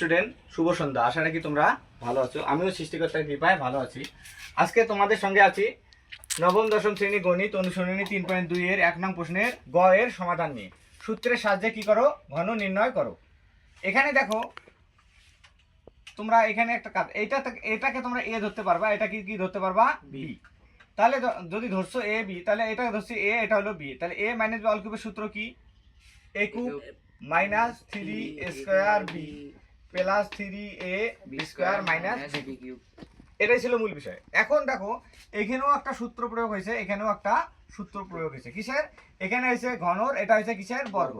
Student শুভ সন্ধ্যা। আশা রাখি তোমরা ভালো আছো। আমিও সৃষ্টিকর্তার কৃপায় ভালো আছি। আজকে তোমাদের সঙ্গে আছি নবম দশম শ্রেণি গণিত অনুশীলনী তিন পয়েন্ট দুই এর এক নং প্রশ্নের গ এর সমাধান নিয়ে। সূত্রের সাহায্যে কি করো? ঘন নির্ণয় করো। এখানে দেখো তোমরা এখানে একটা কাজ এইটা এটাকে তোমরা এ ধরতে পারবা এটা কি কি ধরতে পারবা? বি তাহলে যদি ধরছো এ বি তাহলে এটা ধরছি এ এটা হলো বি তাহলে এ মাইনাস বি অল কিউবের সূত্র কি? A cube minus three square B plus three A square minus B cube. এটাই ছিল মূল বিষয়। এখন দেখো এখানেও একটা সূত্র প্রয়োগ হয়েছে এখানেও একটা সূত্র প্রয়োগ হয়েছে। কিসের? এখানে হয়েছে ঘনর এটা হয়েছে কিসের? বর্গ।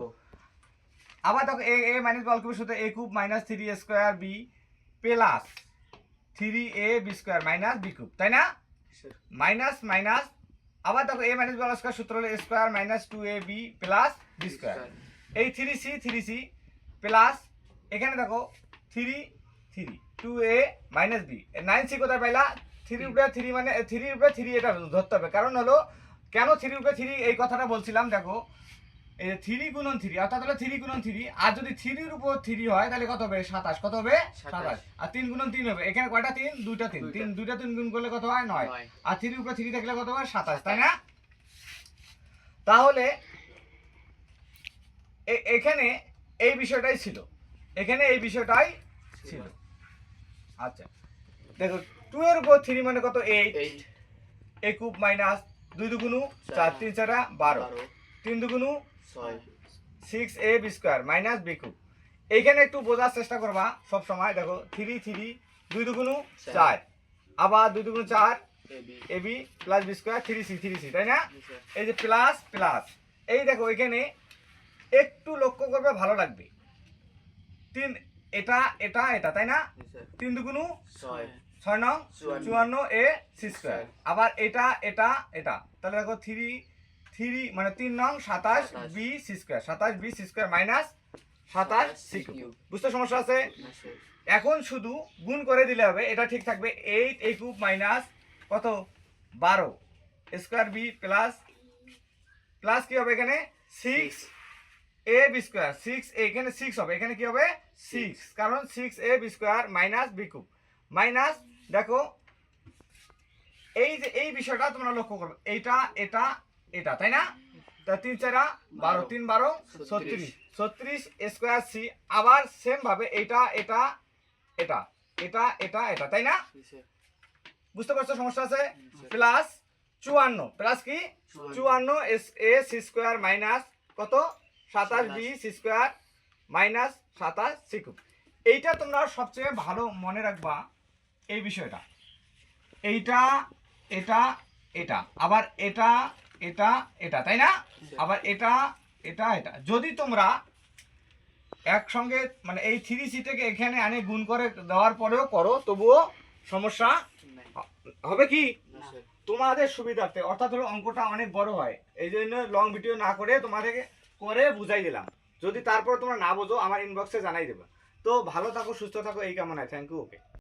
আবার দেখো এ এ মাইনাস বল কিউবের সূত্র A cube minus three A square B plus three A B square minus B cube তাই না? মাইনাস মাইনাস আবার দেখো এ মাইনাস বল স্কোয়ার সূত্র হলো square minus two A B plus B square এই three C three C plus এখানে দেখো three three two A minus B nine C কোথায় পাইলা? থ্রি উপরে থ্রি মানে থ্রি উপরে থ্রি এটা ধরতে হবে। কারণ হলো কেন থ্রি উপরে থ্রি এই কথাটা বলছিলাম দেখো এই যে থ্রি গুণন থ্রি অর্থাৎ হলো থ্রি গুণন থ্রি আর যদি থ্রির উপর থ্রি হয় তাহলে কত হবে? সাতাশ। কত হবে? সাতাশ। আর তিন গুণন তিন হবে। এখানে কয়টা তিন? দুইটা তিন। তিন দুইটা তিন গুণ করলে কত হয়? নয়। আর থ্রির উপরে থ্রি থাকলে কত হয়? সাতাশ। তাই না? তাহলে এখানে এই বিষয়টাই ছিল। এখানে এই বিষয়টাই ছিল। আচ্ছা দেখো টু এর উপর থ্রি মানে কত? এইট এ কুব মাইনাস দুই দুগুণু চার তিন চারা বারো। তিন দুগুণু six A B square minus B cube এইখানে একটু বোঝার চেষ্টা করবা সব সময়। দেখো থ্রি থ্রি দুই দুগুণু চার। আবার দুই দুগুণু চার A B plus B square three C three C তাই না? এই যে প্লাস প্লাস এই দেখো এখানে একটু লক্ষ্য করবে ভালো লাগবে। তিন এটা এটা এটা তাই না? তিন দুগুণু ছয়। নং চুয়ান্ন। A C square. আবার এটা এটা এটা। তাহলে দেখো থ্রি থ্রি মানে তিন নং সাতাশ সাতাশ। B C square. সাতাশ বি সি স্কোয়ার মাইনাস সাতাশ সি কিউব। বুঝতে সমস্যা আছে? এখন শুধু গুণ করে দিলে হবে এটা ঠিক থাকবে এইট এ কিউব মাইনাস কত? বারো। স্কোয়ার বি প্লাস প্লাস কি হবে এখানে? Six A B square six এখানে সিক্স হবে এখানে কি হবে? সিক্স কারণ six A B square minus B cube minus দেখো এই যে এই বিষয়টা তোমরা লক্ষ্য করবে এইটা এটা এটা তাই না? তা তিন চারা বারো তিন বারো ছত্রিশ। ছত্রিশ স্কোয়ার সি আবার সেম ভাবে এটা এটা এটা এটা এটা এটা তাই না? বুঝতে পারছ সমস্যা আছে? প্লাস চুয়ান্ন প্লাস কি? চুয়ান্ন। S A C square minus কত? সাতাশ বি স্কোয়ার মাইনাস সাতাশ সি কিউব। এইটা তোমরা সবচেয়ে ভালো মনে রাখবা এই বিষয়টা। এইটা এটা এটা। আবার এটা এটা এটা তাই না? আবার এটা এটা এটা। যদি তোমরা একসঙ্গে মানে এই থ্রি সি থেকে এখানে আনে গুণ করে দেওয়ার পরেও করো তবুও সমস্যা হবে কি? তোমাদের সুবিধার্থে অর্থাৎ হলো অঙ্কটা অনেক বড় হয়। এই জন্য লং ভিডিও না করে তোমাদেরকে করে বুঝাই দিলাম। যদি তারপর তোমরা না বোঝো, আমার ইনবক্সে জানাই দেবে। তো ভালো থাকো, সুস্থ থাকো, এই কামনায়। Thank you okay